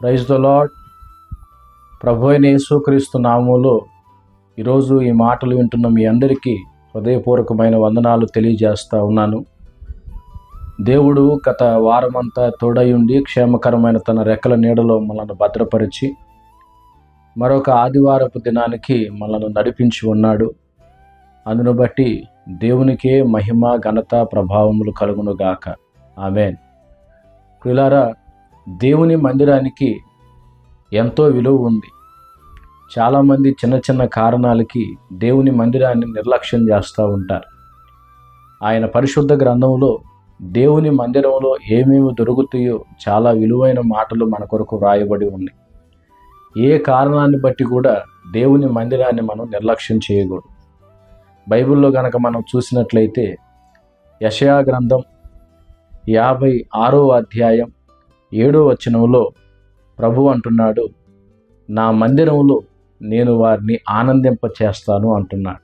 Praise the lord ప్రభు అయిన యేసుక్రీస్తు నామంలో ఈరోజు ఈ మాటలు వింటున్న మీ అందరికీ హృదయపూర్వకమైన వందనాలు తెలియజేస్తా ఉన్నాను. దేవుడు గత వారమంతా తోడయుండి క్షేమకరమైన తన రెక్కల నీడలో మనల్ని భద్రపరిచి మరొక ఆదివారపు దినానికి మనల్ని నడిపించి ఉన్నాడు. అందును బట్టి దేవునికే మహిమ ఘనత ప్రభావములు కలుగునుగాక ఆమెన్. ప్రిలారా దేవుని మందిరానికి ఎంతో విలువ ఉంది. చాలామంది చిన్న చిన్న కారణాలకి దేవుని మందిరాన్ని నిర్లక్ష్యం చేస్తూ ఉంటారు. ఆయన పరిశుద్ధ గ్రంథంలో దేవుని మందిరంలో ఏమేమి దొరుకుతాయో చాలా విలువైన మాటలు మన కొరకు వ్రాయబడి ఉన్నాయి ఏ కారణాన్ని బట్టి కూడా దేవుని మందిరాన్ని మనం నిర్లక్ష్యం చేయకూడదు. బైబిల్లో కనుక మనం చూసినట్లయితే యషయా గ్రంథం యాభై ఆరో అధ్యాయం ఏడో వచనంలో ప్రభు అంటున్నాడు నా మందిరంలో నేను వారిని ఆనందింప చేస్తాను అంటున్నాడు.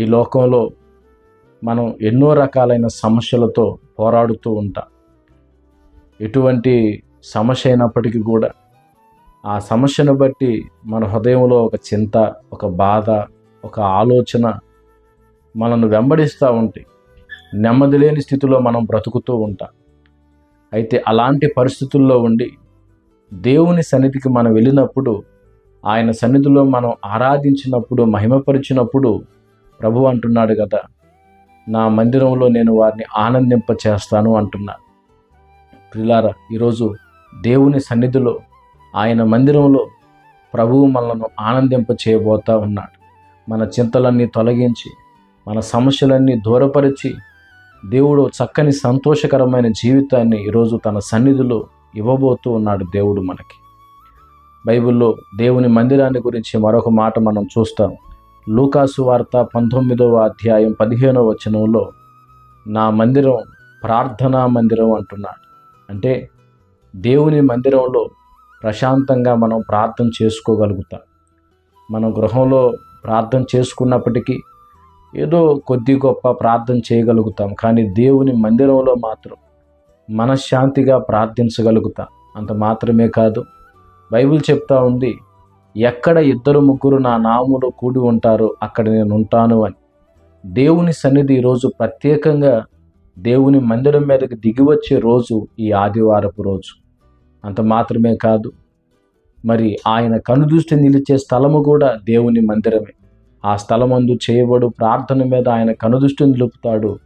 ఈ లోకంలో మనం ఎన్నో రకాలైన సమస్యలతో పోరాడుతూ ఉంటాం. ఎటువంటి సమస్య అయినప్పటికీ కూడా ఆ సమస్యను బట్టి మన హృదయంలో ఒక చింత ఒక బాధ ఒక ఆలోచన మనను వెంబడిస్తూ ఉంటాయి. నెమ్మది లేని స్థితిలో మనం బ్రతుకుతూ ఉంటాం. అయితే అలాంటి పరిస్థితుల్లో ఉండి దేవుని సన్నిధికి మనం వెళ్ళినప్పుడు ఆయన సన్నిధిలో మనం ఆరాధించినప్పుడు మహిమపరిచినప్పుడు ప్రభు అంటున్నాడు కదా నా మందిరంలో నేను వారిని ఆనందింప చేస్తాను అంటున్నా. ప్రిలారా ఈరోజు దేవుని సన్నిధిలో ఆయన మందిరంలో ప్రభువు మనలను ఆనందింప చేయబోతా ఉన్నాడు. మన చింతలన్నీ తొలగించి మన సమస్యలన్నీ దూరపరిచి దేవుడు చక్కని సంతోషకరమైన జీవితాన్ని ఈరోజు తన సన్నిధిలో ఇవ్వబోతూ ఉన్నాడు దేవుడు మనకి. బైబిల్లో దేవుని మందిరాన్ని గురించి మరొక మాట మనం చూస్తాం. లూకాసు వార్త పంతొమ్మిదవ అధ్యాయం పదిహేనవ వచనంలో నా మందిరం ప్రార్థనా మందిరం అంటున్నాడు. అంటే దేవుని మందిరంలో ప్రశాంతంగా మనం ప్రార్థన చేసుకోగలుగుతాం. మనం గృహంలో ప్రార్థన చేసుకున్నప్పటికీ ఏదో కొద్ది గొప్ప ప్రార్థన చేయగలుగుతాం కానీ దేవుని మందిరంలో మాత్రం మనశ్శాంతిగా ప్రార్థించగలుగుతాం. అంత మాత్రమే కాదు బైబిల్ చెప్తా ఉంది ఎక్కడ ఇద్దరు ముగ్గురు నా నాములో కూడి ఉంటారో అక్కడ నేను ఉంటాను అని. దేవుని సన్నిధి ఈరోజు ప్రత్యేకంగా దేవుని మందిరం మీదకి దిగి వచ్చే రోజు ఈ ఆదివారపు రోజు. అంత మాత్రమే కాదు మరి ఆయన కనుదృష్టి నిలిచే స్థలము కూడా దేవుని మందిరమే. ఆ స్థలమందు చేయబడు ప్రార్థన మీద ఆయన కనుదృష్టిని నిలుపుతాడు.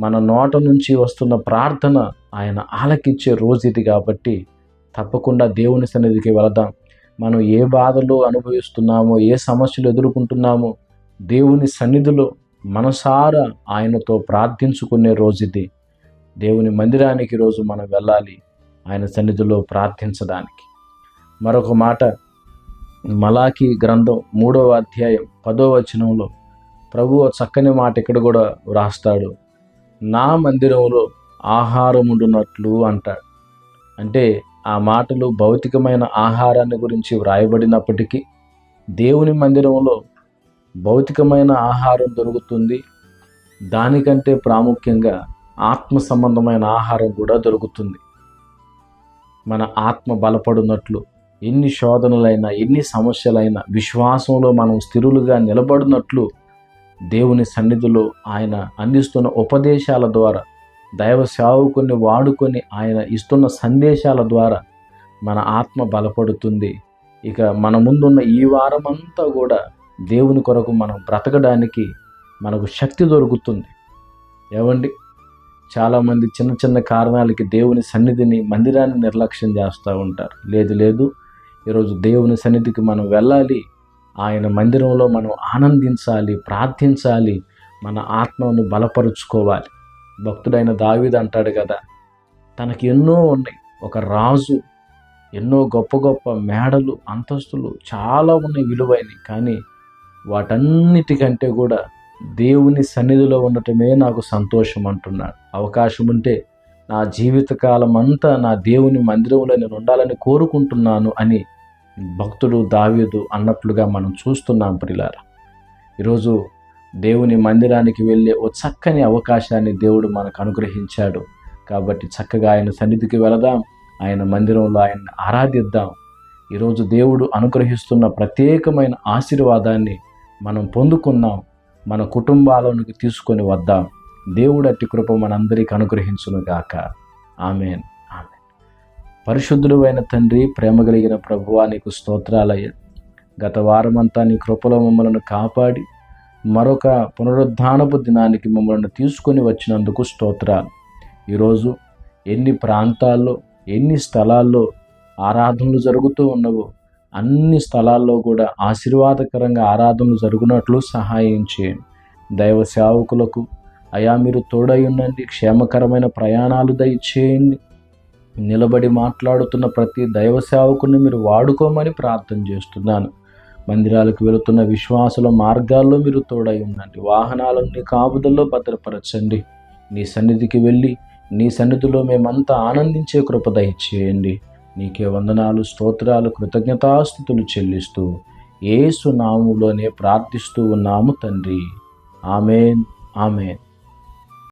మన నోట నుంచి వస్తున్న ప్రార్థన ఆయన ఆలకించే రోజు ఇది కాబట్టి తప్పకుండా దేవుని సన్నిధికి వెళదాం. మనం ఏ బాధలు అనుభవిస్తున్నామో ఏ సమస్యలు ఎదుర్కొంటున్నామో దేవుని సన్నిధిలో మనసారా ఆయనతో ప్రార్థించుకునే రోజు ఇది. దేవుని మందిరానికి రోజు మనం వెళ్ళాలి. ఆయన సన్నిధిలో ప్రార్థించడానికి. మరొక మాట మలాకి గ్రంథం మూడవ అధ్యాయం పదో వచనంలో ప్రభు చక్కని మాట ఇక్కడ కూడా వ్రాస్తాడు. నా మందిరంలో ఆహారం ఉండునట్లు అంటాడు. అంటే ఆ మాటలు భౌతికమైన ఆహారాన్ని గురించి వ్రాయబడినప్పటికీ దేవుని మందిరంలో భౌతికమైన ఆహారం దొరుకుతుంది. దానికంటే ప్రాముఖ్యంగా ఆత్మ సంబంధమైన ఆహారం కూడా దొరుకుతుంది. మన ఆత్మ బలపడినట్లు ఎన్ని శోధనలైనా ఎన్ని సమస్యలైనా విశ్వాసంలో మనం స్థిరులుగా నిలబడినట్లు దేవుని సన్నిధిలో ఆయన అందిస్తున్న ఉపదేశాల ద్వారా దైవ సేవకుని వాడుకొని ఆయన ఇస్తున్న సందేశాల ద్వారా మన ఆత్మ బలపడుతుంది. ఇక మన ముందున్న ఈ వారమంతా కూడా దేవుని కొరకు మనం బ్రతకడానికి మనకు శక్తి దొరుకుతుంది. ఏమండి? చాలామంది చిన్న చిన్న కారణాలకి దేవుని సన్నిధిని మందిరాన్ని నిర్లక్ష్యం చేస్తూ ఉంటారు. లేదు లేదు. ఈరోజు దేవుని సన్నిధికి మనం వెళ్ళాలి. ఆయన మందిరంలో మనం ఆనందించాలి ప్రార్థించాలి మన ఆత్మను బలపరుచుకోవాలి. భక్తుడైన దావిద అంటాడు కదా తనకి ఎన్నో ఉన్నాయి. ఒక రాజు ఎన్నో గొప్ప గొప్ప మేడలు అంతస్తులు చాలా ఉన్నాయి విలువైనవి. కానీ వాటన్నిటికంటే కూడా దేవుని సన్నిధిలో ఉండటమే నాకు సంతోషం అంటున్నాడు. అవకాశం ఉంటే నా జీవితకాలం అంతా నా దేవుని మందిరంలో నేను ఉండాలని కోరుకుంటున్నాను అని భక్తుడు దావీదు అన్నట్లుగా మనం చూస్తున్నాం ప్రిలారా. ఈరోజు దేవుని మందిరానికి వెళ్ళే ఓ చక్కని అవకాశాన్ని దేవుడు మనకు అనుగ్రహించాడు. కాబట్టి చక్కగా ఆయన సన్నిధికి వెళదాం ఆయన మందిరంలో ఆయన్ని ఆరాధిద్దాం. ఈరోజు దేవుడు అనుగ్రహిస్తున్న ప్రత్యేకమైన ఆశీర్వాదాన్ని మనం పొందుకున్నాం మన కుటుంబాలకి తీసుకొని వద్దాం. దేవుడు అట్టి కృప మనందరికీ అనుగ్రహించును గాక. ఆమెన్. ఆమెన్. పరిశుద్ధుడు అయిన తండ్రి ప్రేమ కలిగిన ప్రభువా నీకు స్తోత్రాలయ్య. గత వారమంతా నీ కృపలో మమ్మల్ని కాపాడి మరొక పునరుద్ధానపు దినానికి మమ్మల్ని తీసుకొని వచ్చినందుకు స్తోత్రాలు. ఈరోజు ఎన్ని ప్రాంతాల్లో ఎన్ని స్థలాల్లో ఆరాధనలు జరుగుతూ ఉన్నవో అన్ని స్థలాల్లో కూడా ఆశీర్వాదకరంగా ఆరాధనలు జరుగునట్లు సహాయం చేయండి. దైవ సేవకులకు అయా మీరు తోడై ఉండండి క్షేమకరమైన ప్రయాణాలు దయచేయండి. నిలబడి మాట్లాడుతున్న ప్రతి దైవ సేవకుని మీరు వాడుకోమని ప్రార్థన చేస్తున్నాను. మందిరాలకు వెళుతున్న విశ్వాసుల మార్గాల్లో మీరు తోడై ఉండండి. వాహనాలను నీ కాపుదల్లో భద్రపరచండి. నీ సన్నిధికి వెళ్ళి నీ సన్నిధిలో మేమంతా ఆనందించే కృప దయచేయండి. నీకే వందనాలు స్తోత్రాలు కృతజ్ఞతాస్థుతులు చెల్లిస్తూ ఏసు నాములోనే ప్రార్థిస్తూ ఉన్నాము తండ్రి. Amen amen.